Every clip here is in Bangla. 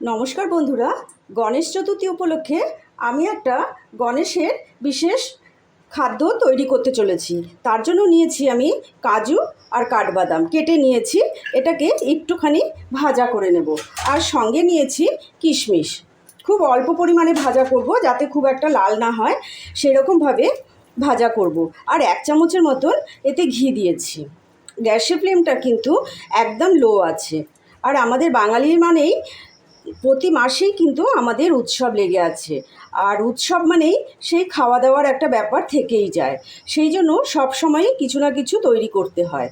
নমস্কার বন্ধুরা, গণেশ চতুর্থী উপলক্ষে আমি একটা গণেশের বিশেষ খাদ্য তৈরি করতে চলেছি। তার জন্য নিয়েছি আমি কাজু আর কাঠবাদাম। কেটে নিয়েছি, এটাকে একটুখানি ভাজা করে নেব। আর সঙ্গে নিয়েছি কিশমিশ। খুব অল্প পরিমাণে ভাজা করব যাতে খুব একটা লাল না হয়, সেরকমভাবে ভাজা করব। আর এক চামচের মতন এতে ঘি দিয়েছি। গ্যাসের ফ্লেমটা কিন্তু একদম লো আছে। আর আমাদের বাঙালির মানেই প্রতি মাসেই কিন্তু আমাদের উৎসব লেগে আছে। আর উৎসব মানেই সেই খাওয়া দাওয়ার একটা ব্যাপার থেকেই যায়। সেই জন্য সবসময়ই কিছু না কিছু তৈরি করতে হয়।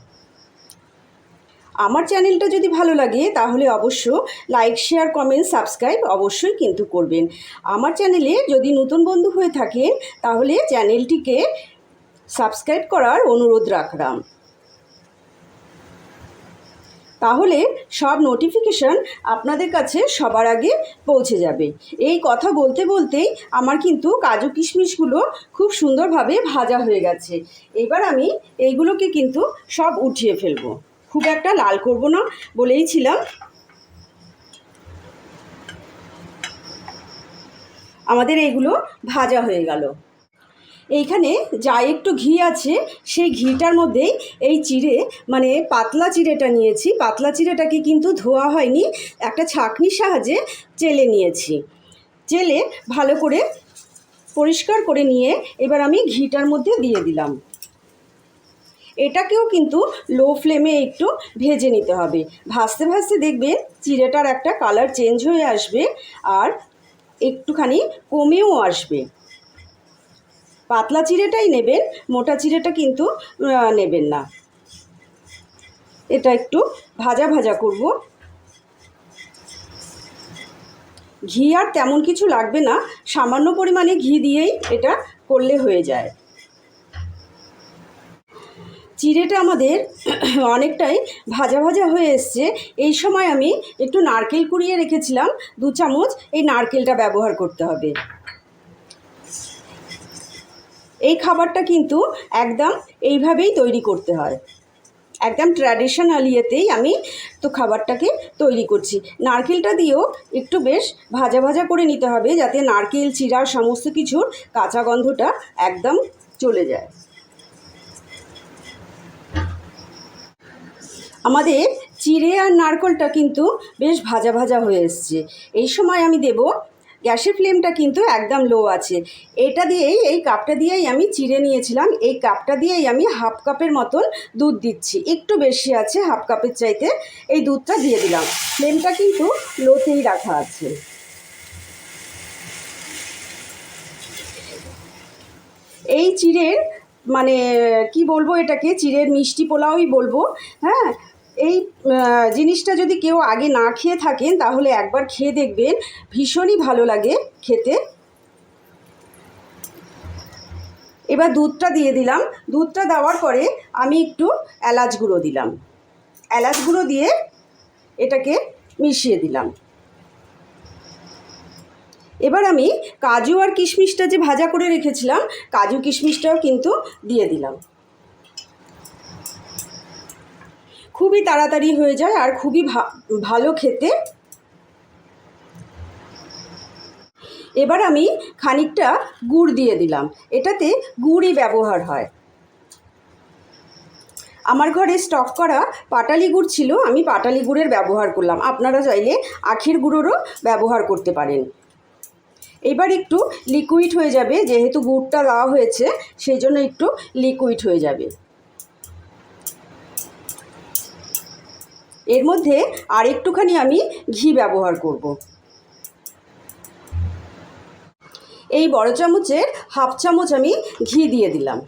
আমার চ্যানেলটা যদি ভালো লাগে, তাহলে অবশ্য লাইক, শেয়ার, কমেন্ট, সাবস্ক্রাইব অবশ্যই কিন্তু করবেন। আমার চ্যানেলে যদি নতুন বন্ধু হয়ে থাকেন, তাহলে চ্যানেলটিকে সাবস্ক্রাইব করার অনুরোধ রাখলাম। তাহলে সব নোটিফিকেশান আপনাদের কাছে সবার আগে পৌঁছে যাবে। এই কথা বলতে বলতেই আমার কিন্তু কাজু কিশমিশগুলো খুব সুন্দরভাবে ভাজা হয়ে গেছে। এবার আমি এইগুলোকে কিন্তু সব উঠিয়ে ফেলব। খুব একটা লাল করব না বলেই ছিলাম। আমাদের এইগুলো ভাজা হয়ে গেল। এইখানে যা একটু ঘি আছে, সেই ঘিটার মধ্যেই এই চিড়ে মানে পাতলা চিড়েটা নিয়েছি। পাতলা চিড়েটাকে কিন্তু ধোয়া হয়নি, একটা ছাঁকনির সাহায্যে চেলে নিয়েছি। চেলে ভালো করে পরিষ্কার করে নিয়ে এবার আমি ঘিটার মধ্যে দিয়ে দিলাম। এটাকেও কিন্তু লো ফ্লেমে একটু ভেজে নিতে হবে। ভাজতে ভাজতে দেখবে চিড়েটার একটা কালার চেঞ্জ হয়ে আসবে আর একটুখানি কমেও আসবে। পাতলা চিড়েটাই নেবেন, মোটা চিড়েটা কিন্তু নেবেন না। এটা একটু ভাজা ভাজা করব। ঘি আর তেমন কিছু লাগবে না, সামান্য পরিমাণে ঘি দিয়েই এটা করলে হয়ে যায়। চিড়েটা আমাদের অনেকটাই ভাজা ভাজা হয়ে এসছে। এই সময় আমি একটু নারকেল কুড়িয়ে রেখেছিলাম, দু চামচ, এই নারকেলটা ব্যবহার করতে হবে। এই খাবারটা কিন্তু একদম এইভাবেই তৈরি করতে হয়। একদম ট্র্যাডিশনাল ইয়েতেই আমি তো খাবারটাকে তৈরি করছি। নারকেলটা দিয়েও একটু বেশ ভাজা ভাজা করে নিতে হবে যাতে নারকেল চিরা সমস্ত কিছুর কাঁচা গন্ধটা একদম চলে যায়। আমাদের চিড়ে আর নারকলটা কিন্তু বেশ ভাজা ভাজা হয়ে এসছে। এই সময় আমি দেব গ্যাসের ফ্লেমটা কিন্তু একদম লো আছে। এটা দিয়েই, এই কাপটা দিয়েই আমি চিড়ে নিয়েছিলাম। এই কাপটা দিয়েই আমি হাফ কাপের মতন দুধ দিচ্ছি। একটু বেশি আছে হাফ কাপের চাইতে, এই দুধটা দিয়ে দিলাম। ফ্লেমটা কিন্তু লোতেই রাখা আছে। এই চিড়ের মানে কি বলব এটাকে? চিড়ের মিষ্টি পোলাওই বলব হ্যাঁ? এই জিনিসটা যদি কেউ আগে না খেয়ে থাকেন, তাহলে একবার খেয়ে দেখবেন, ভীষণই ভালো লাগে খেতে। এবার দুধটা দিয়ে দিলাম। দুধটা দেওয়ার পরে আমি একটু এলাচ গুঁড়ো দিলাম। এলাচ গুঁড়ো দিয়ে এটাকে মিশিয়ে দিলাম। এবার আমি কাজু আর কিশমিশটা যে ভাজা করে রেখেছিলাম, কাজু কিশমিশটাও কিন্তু দিয়ে দিলাম। খুবই তাড়াতাড়ি হয়ে যায় আর খুবই ভালো খেতে। এবার আমি খানিকটা গুড় দিয়ে দিলাম। এটাতে গুড়ই ব্যবহার হয়। আমার ঘরে স্টক করা পাটালি গুড় ছিল, আমি পাটালি গুড়ের ব্যবহার করলাম। আপনারা চাইলে আখের গুঁড়োরও ব্যবহার করতে পারেন। এবার একটু লিকুইড হয়ে যাবে, যেহেতু গুড়টা দেওয়া হয়েছে, সেই জন্য একটু লিকুইড হয়ে যাবে। এর মধ্যে আর একটুখানি আমি ঘি ব্যবহার করব। এই বড় চামচের হাফ চামচ আমি ঘি দিয়ে দিলাম।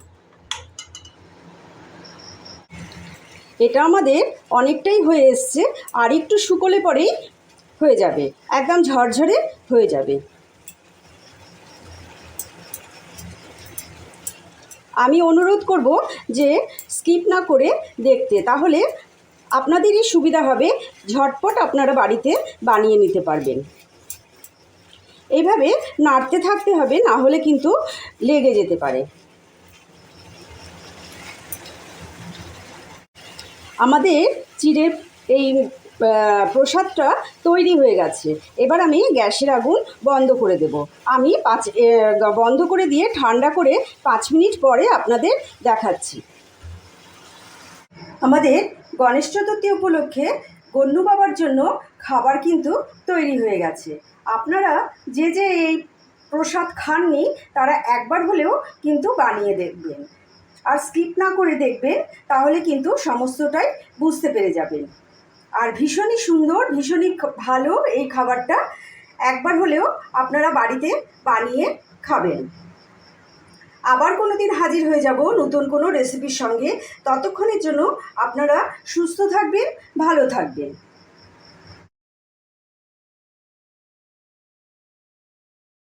এটা আমাদের অনেকটাই হয়ে এসছে, আর একটু শুকোলে পরেই হয়ে যাবে, একদম ঝরঝরে হয়ে যাবে। আমি অনুরোধ করব যে স্কিপ না করে দেখতে, তাহলে আপনাদেরই সুবিধা হবে, ঝটপট আপনারা বাড়িতে বানিয়ে নিতে পারবেন। এইভাবে নাড়তে থাকতে হবে, না হলে কিন্তু লেগে যেতে পারে। আমাদের চিড়ে এই প্রসাদটা তৈরি হয়ে গেছে। এবার আমি গ্যাসের আগুন বন্ধ করে দেব। আমি পাঁচ বন্ধ করে দিয়ে ঠান্ডা করে পাঁচ মিনিট পরে আপনাদের দেখাচ্ছি। আমাদের গণেশ চতুর্থী উপলক্ষে গণ্যু বাবার জন্য খাবার কিন্তু তৈরি হয়ে গেছে। আপনারা যে যে এই প্রসাদ খাননি, তারা একবার হলেও কিন্তু বানিয়ে দেখবেন। আর স্কিপ না করে দেখবেন, তাহলে কিন্তু সমস্তটাই বুঝতে পেরে যাবেন। আর ভীষণই সুন্দর, ভীষণই ভালো এই খাবারটা একবার হলেও আপনারা বাড়িতে বানিয়ে খাবেন। আবার কোনো দিন হাজির হয়ে যাব নতুন কোনো রেসিপির সঙ্গে। ততক্ষণের জন্য আপনারা সুস্থ থাকবেন, ভালো থাকবেন।